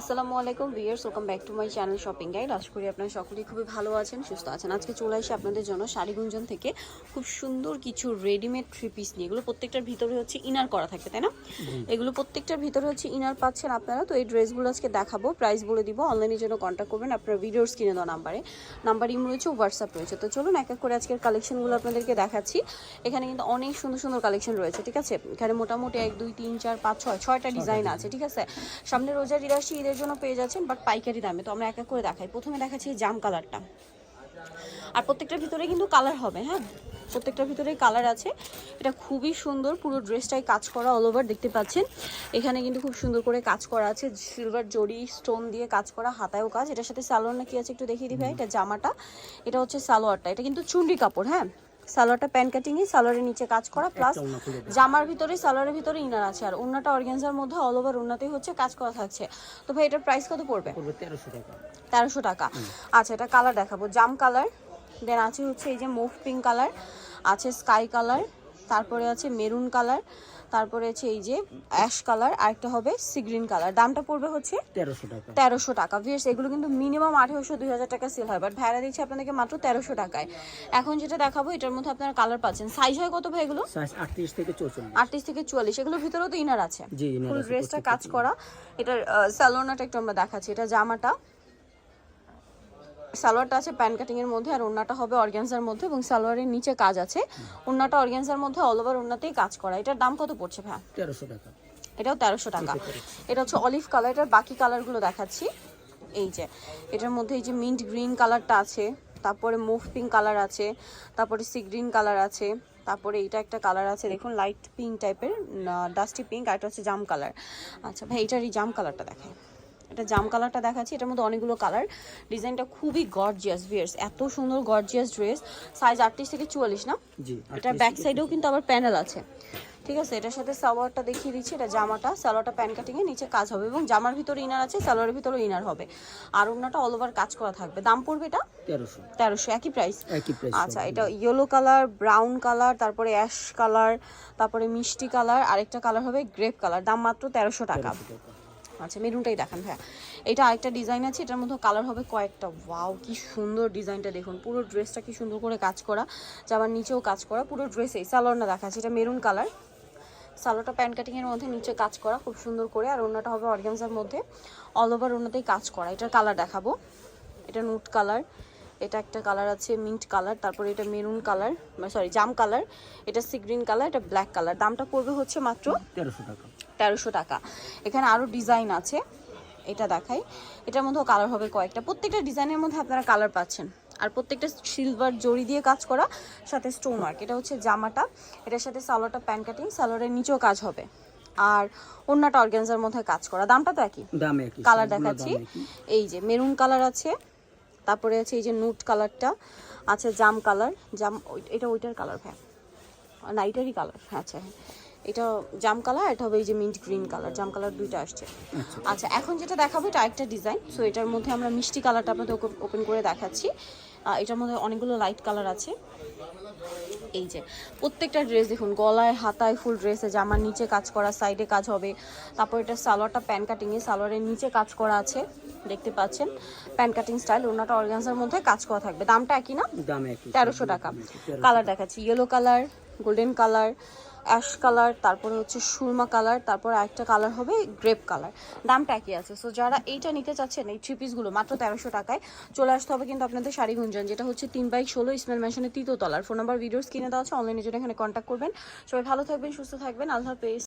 আসসালামু আলাইকুম viewers welcome back to my channel shopping guide. আশা করি আপনারা সকলেই খুবই ভালো আছেন সুস্থ আছেন। আজকে চলে আসি আপনাদের জন্য শাড়িগুঞ্জন থেকে। খুব সুন্দর কিছু রেডিমেড থ্রি পিস নিয়ে। এগুলো প্রত্যেকটার ভিতরে হচ্ছে ইনার করা থাকবে তাই না? এগুলো প্রত্যেকটার ভিতরে হচ্ছে ইনার পাচ্ছেন আপনারা। তো এই ড্রেসগুলো আজকে দেখাবো প্রাইস বলে দিব। অনলাইনের জন্য কন্ট্যাক্ট করবেন আপনার ভিডিওর স্ক্রিনে দেওয়া নাম্বারে নাম্বার ইম রয়েছে হোয়াটসঅ্যাপ রয়েছে। তো চলুন এক এক করে আজকের কালেকশনগুলো আপনাদেরকে দেখাচ্ছি। এখানে কিন্তু অনেক সুন্দর সুন্দর কালেকশন রয়েছে ঠিক আছে? এখানে মোটামুটি এক দুই তিন চার পাঁচ ছয় ছয়টা ডিজাইন আছে ঠিক আছে? সামনে রোজার ইরাশি ঈদের জন্য পেয়ে যাচ্ছেন বাট পাইকারি দামে। তো আমরা এক এক করে দেখাই। প্রথমে দেখাচ্ছি এই জাম কালারটা আর প্রত্যেকটার ভিতরে কিন্তু কালার হবে হ্যাঁ? প্রত্যেকটার ভিতরে কালার আছে। এটা খুবই সুন্দর, পুরো ড্রেসটাই কাজ করা অল ওভার দেখতে পাচ্ছেন? এখানে কিন্তু খুব সুন্দর করে কাজ করা আছে সিলভার জড়ি স্টোন দিয়ে কাজ করা, হাতায়ও কাজ। এটার সাথে সালোয়ার না কি আছে একটু দেখিয়ে দিই ভাই? এটা জামাটা। এটা হচ্ছে সালোয়ারটা। এটা কিন্তু চুন্ডি কাপড় হ্যাঁ? সালোয়ারটা প্যান কাটিংই সালোয়ারের নিচে কাজ করা প্লাস জামার ভিতরে সালোয়ারের ভিতরে ইনার আছে। আর ওন্নাটা অর্গ্যানজার মধ্যে অল ওভার ওন্নাতেই হচ্ছে কাজ করা থাকছে। তো ভাই এটার প্রাইস কত পড়বে? পড়বে তেরোশো টাকা। তেরোশো টাকা। আচ্ছা এটা কালার দেখাবো। জাম কালার দেন আছে হচ্ছে এই যে মুভ পিঙ্ক কালার আছে স্কাই কালার তারপরে আছে মেরুন কালার তারপরে আছে এই যে অ্যাশ কালার আরেকটা হবে সি গ্রিন কালার দামটা পড়বে হচ্ছে তেরোশো টাকা। তেরোশো টাকা। ভিয়ার্স এগুলো কিন্তু মিনিমাম আঠেরোশো দুই হাজার টাকা সেল হয় বাট ভাড়া দিচ্ছে আপনাদেরকে মাত্র তেরোশো টাকায়। এখন যেটা দেখাবো এটার মধ্যে আপনারা কালার পাচ্ছেন। সাইজ হয় কত ভাই এগুলো? আটত্রিশ থেকে চৌচল্লিশ। আটত্রিশ থেকে চুয়াল্লিশ। এগুলোর ভিতরেও তো ইনার আছে। ফুল ড্রেসটা কাজ করা। এটার স্যালোনাটা একটু আমরা দেখাচ্ছি। এটা জামাটা। সালোয়ারটা আছে প্যান কাটিং এর মধ্যে আর ওন্নাটা হবে অর্গ্যানজার মধ্যে এবং সালোয়ারের নিচে কাজ আছে। ওন্নাটা অর্গ্যানজার মধ্যে অল ওভার ওন্নাতেই কাজ করা। এটার দাম কত পড়ছে ভাই তেরোশো টাকা। এটাও তেরোশো টাকা। এটা হচ্ছে অলিভ কালার এটার বাকি কালারগুলো দেখাচ্ছি। এই যে এটার মধ্যে এই যে মিন্ট গ্রিন কালারটা আছে তারপরে মুভ পিঙ্ক কালার আছে তারপরে সি গ্রিন কালার আছে তারপরে এটা একটা কালার আছে দেখুন লাইট পিঙ্ক টাইপের ডাস্টি পিঙ্ক আর এটা হচ্ছে জাম কালার আচ্ছা ভাই এটার এই জাম কালারটা দেখায় এটা জাম কালারটা দেখাচ্ছি এটার মধ্যে অনেকগুলো কালার। ডিজাইনটা খুবই গর্জিয়াস ভিয়ার্স এত সুন্দর গর্জিয়াস ড্রেস সাইজ আটত্রিশ থেকে চুয়াল্লিশ না? জি এটার ব্যাক সাইডেও কিন্তু আবার প্যানেল আছে। ঠিক আছে এটার সাথে সালোয়ারটা দেখিয়ে দিচ্ছি এটা জামাটা। সালোয়ারটা প্যান কাটিং এর নিচে কাজ হবে এবং জামার ভিতরে ইনার আছে সালোয়ারের ভিতরে ইনার হবে। আর ওনাটা অল ওভার কাজ করা থাকবে। দাম পড়বে এটা? তেরোশো। তেরোশো একই প্রাইস একই প্রাইস আচ্ছা এটা ইয়েলো কালার ব্রাউন কালার তারপরে অ্যাশ কালার তারপরে মিষ্টি কালার আরেকটা কালার হবে গ্রেপ কালার দাম মাত্র তেরোশো টাকা। আচ্ছা মেরুনটাই দেখান, ভাইয়া। এটা আরেকটা ডিজাইন আছে, এটার মধ্যে কালার হবে কয়েকটা। ওয়াও কি সুন্দর ডিজাইনটা দেখুন। পুরো ড্রেসটা কি সুন্দর করে কাজ করা। যাবার নিচেও কাজ করা, পুরো ড্রেসেই সালোয়ারটা দেখাচ্ছে। এটা মেরুন কালার সালোয়ারটা প্যান্ট কাটিংয়ের মধ্যে নিচে কাজ করা, খুব সুন্দর করে। আর অন্যটা হবে অর্গানজার মধ্যে। অল ওভার অন্যতেই কাজ করা। এটার কালার দেখাবো। এটা নুট কালার এটা একটা কালার আছে মিন্ট কালার তারপরে এটা মেরুন কালার সরি জাম কালার এটা সি গ্রিন কালার এটা ব্ল্যাক কালার দামটা পড়বে হচ্ছে মাত্র তেরোশো টাকা। তেরোশো টাকা। এখানে আরও ডিজাইন আছে এটা দেখাই। এটার মধ্যেও কালার হবে কয়েকটা। প্রত্যেকটা ডিজাইনের মধ্যে আপনারা কালার পাচ্ছেন। আর প্রত্যেকটা সিলভার জড়ি দিয়ে কাজ করা সাথে স্টোন ওয়ার্ক এটা হচ্ছে জামাটা এটার সাথে সালোয়ারটা প্যান কাটিং সালোয়ারের নিচেও কাজ হবে। আর অন্যটা অর্গ্যানজার মধ্যে কাজ করা। দামটা তো একই। দাম একই কালার দেখাচ্ছি। এই যে মেরুন কালার আছে তারপরে আছে এই যে নুট কালারটা আছে জাম কালার জাম এটা ওইটার কালার হ্যাঁ না এটারই কালার আচ্ছা হ্যাঁ। এটা জাম কালার এটা হবে এই যে মিন্ট গ্রিন কালার জাম কালার দুইটা আসছে। আচ্ছা। আচ্ছা এখন যেটা দেখাবো এটা একটা ডিজাইন সো এটার মধ্যে আমরা মিষ্টি কালারটা আপনাদের ওপেন করে দেখাচ্ছি। এটার মধ্যে অনেকগুলো লাইট কালার আছে। এই যে প্রত্যেকটা ড্রেস দেখুন গলায় হাতায় ফুল ড্রেসে জামার নিচে কাজ করা সাইডে কাজ হবে। তারপর এটা সালোয়ারটা প্যান কাটিংয়ে সালোয়ারের নিচে কাজ করা আছে। দেখতে পাচ্ছেন। প্যান কাটিং স্টাইল ওনাটা অর্গানজার মধ্যে কাজ করা থাকবে। দামটা একই না? দাম একই তেরোশো টাকা। কালার দেখাচ্ছি। Yellow colour golden colour ash colour তারপরে হচ্ছে সুরমা কালার তারপর একটা কালার হবে গ্রেপ কালার দামটা একই আছে। সো যারা এইটা নিতে চাচ্ছেন এই থ্রি পিসগুলো মাত্র তেরোশো টাকায় চলে আসতে হবে কিন্তু আপনাদের শাড়ি গুঞ্জন যেটা হচ্ছে তিন বাইক ষোলো ইসমাইল ম্যাশনের তৃতীয় তলার। ফোন নাম্বার ভিডিওস কিনে দেওয়া আছে অনলাইনে জন্য এখানে কন্ট্যাক্ট করবেন। সবাই ভালো থাকবেন সুস্থ থাকবেন। আল্লাহ হাফেজ।